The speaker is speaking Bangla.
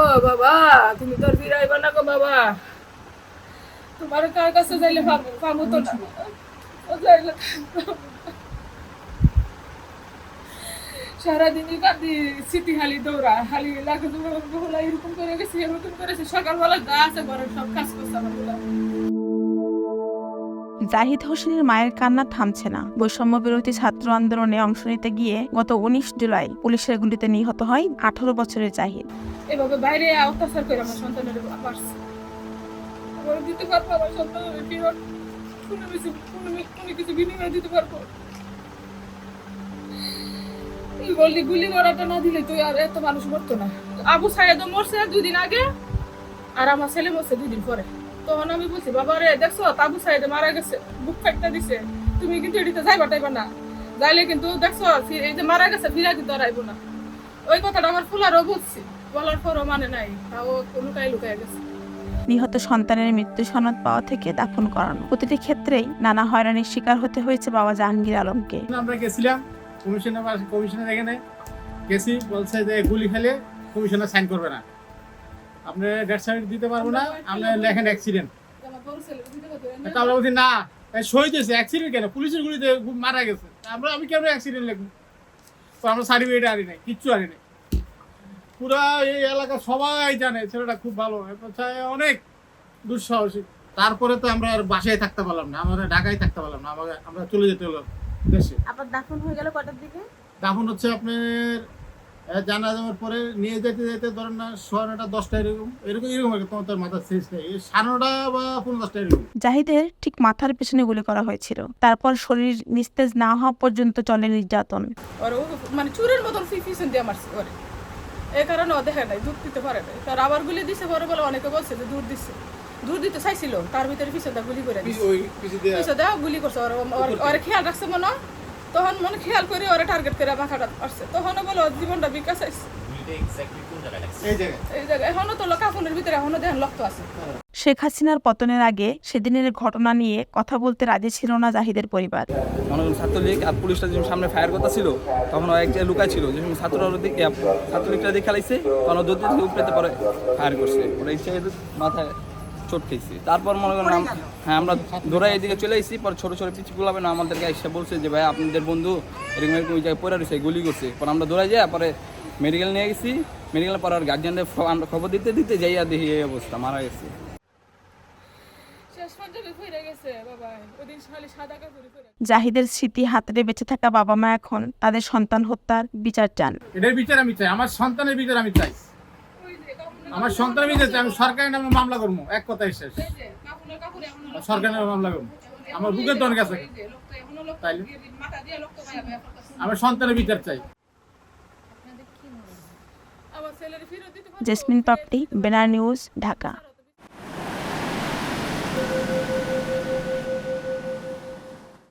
ও বাবা, তুমি তোর গো বাবা। তোমার কার কাছে যাইলে পাবো তো না। কাঁদি সিটি হালি দৌড়া, হালি লাগে এরকম করে গেছি, এরকম করেছি। সকালবেলা যা আছে ঘরের সব কাজ করছে আমার। জাহিদ হোসেনের মায়ের কান্না থামছে না। বৈষম্য বিরোধী ছাত্র আন্দোলনে অংশ নিতে গিয়ে গত উনিশ জুলাই পুলিশের গুলিতে নিহত হয় আঠারো বছরের জাহিদ। এভাবে বাইরে অত্যাচার করে আমার সন্তানের আবু সাহেদও মরছে দুই দিন আগে, আর আমার ছেলে মরছে দুই দিন পরে। তখন আমি বলছি বাবা রে দেখছ? তাবু সাহেদে মারা গেছে বুক ফাইটটা দিছে। তুমি কিন্তু এটিতে যাইবা টাইবা না। যাইলে কিন্তু দেখছ এই যে মারা গেছে ফিরা কিন্তু আর আইবো না। ওই কথাটা আমার ফুলারও বুঝছি বলার পরও মানে নাই তাও লুকাই লুকাই গেছে। নিহত সন্তানের মৃত্যু সনদ পাওয়া থেকে দাফন করানো। প্রতিটি ক্ষেত্রেই নানা হয়রানির শিকার হতে হয়েছে বাবা জাহাঙ্গীর আলমকে। আমরা গেছিলাম কমিশনার কমিশনার এখানে গেছি বলছে যে গুলি খেলে কমিশনার সাইন করবে না। আপনি ডেথ সার্টিফিকেট দিতে পারব না আপনি লেখেন অ্যাক্সিডেন্ট আমার না। তা আমরা বলছি না শহীদ হয়েছে অ্যাক্সিডেন্ট কেন? পুলিশের গুলিতে মারা গেছে। আমরা আমি কেন অ্যাক্সিডেন্ট লিখব? তো আমরা সার্টিফিকেট আনি নাই কিচ্ছু আনি নাই। পুরা এই এলাকা সবাই জানে ছেলেটা খুব ভালো অনেক দুঃসাহসী। তারপরে তো আমরা আর বাসায় থাকতে পারলাম না আমরা ঢাকায় থাকতে পারলাম না আমাকে আমরা চলে যেতে হলো দেশে। আবার দাফন হয়ে গেল কটার দিকে? দাফন হচ্ছে আপনার পরে নিয়ে যেতে যেতে ধরেন না সোয়া নটা দশটা এরকম এরকম এরকম আর তোমার তার মাথার শেষ নেই। সাড়ে নটা বা পনেরো দশটা এরকম। জাহিদের ঠিক মাথার পেছনে গুলি করা হয়েছিল। তারপর শরীর নিস্তেজ না হওয়া পর্যন্ত চলে নির্যাতন। আর ও মানে চুরের মতন পিছন দিয়ে মারছে ওরে। এই কারণে ও দেখে নাই দুধ দিতে পারে নাই। তার আবার গুলি দিছে পরে বলে অনেকে বলছে যে দুধ দিচ্ছে দুধ দিতে চাইছিল তার ভিতরে পিছন গুলি করে দিছে। ওই পিছন গুলি করছে। ওর ওর- খেয়াল রাখছে মনে হয়। তখন মনে খেয়াল করে ওরা টার্গেট করে মাথাটা আসছে তখন বলে ওর জীবনটা বিকাশ আইছে এই জায়গায়। এই জায়গায়। এখনও তো কাফনের ভিতরে এখনও দেখেন রক্ত আছে। শেখ হাসিনার পতনের আগে সেদিনের ঘটনা নিয়ে কথা বলতে রাজি ছিল না জাহিদের পরিবার। ছাত্রলীগ আর পুলিশটা যখন সামনে ফায়ার কথা ছিল তখন ও এক জায়গায় লুকায় ছিল যখন ছাত্ররা ছাত্রলীগটা দিয়ে খেলাইছে তখন দূর উপরেতে পরে ফায়ার করছে। ওরা ইচ্ছা মাথায় চোট খেয়েছে তারপর মনে করেন হ্যাঁ আমরা দৌড়াই এদিকে চলে এসেছি পরে ছোটো ছোটো পিছিয়ে গুলাবে না আমাদেরকে এসে বলছে যে ভাই আপনাদের বন্ধু এরকম এরকম ওই জায়গায় পড়ে রয়েছে গুলি করছে। পরে আমরা দৌড়াই যাই পরে মেডিকেল নিয়ে গেছি। মেডিকেল পরে আর গার্জিয়ানদের আমরা খবর দিতে দিতে যাইয়া দেখি এই অবস্থা মারা গেছে। জাহিদের স্মৃতি হাতড়ে বেঁচে থাকা বাবা মা এখন তাদের সন্তান হত্যার বিচার চান। এটার বিচার আমি চাই আমার সন্তানের বিচার আমি চাই। আমার সন্তান বিচার চাই আমি সরকারের নামে মামলা করব। এক কথাই শেষ। সরকারের নামে মামলা করব। আমার বুকের দন গেছে। তাইলে? আমার সন্তানের বিচার চাই? জেসমিন পাপটি বেনার নিউজ ঢাকা।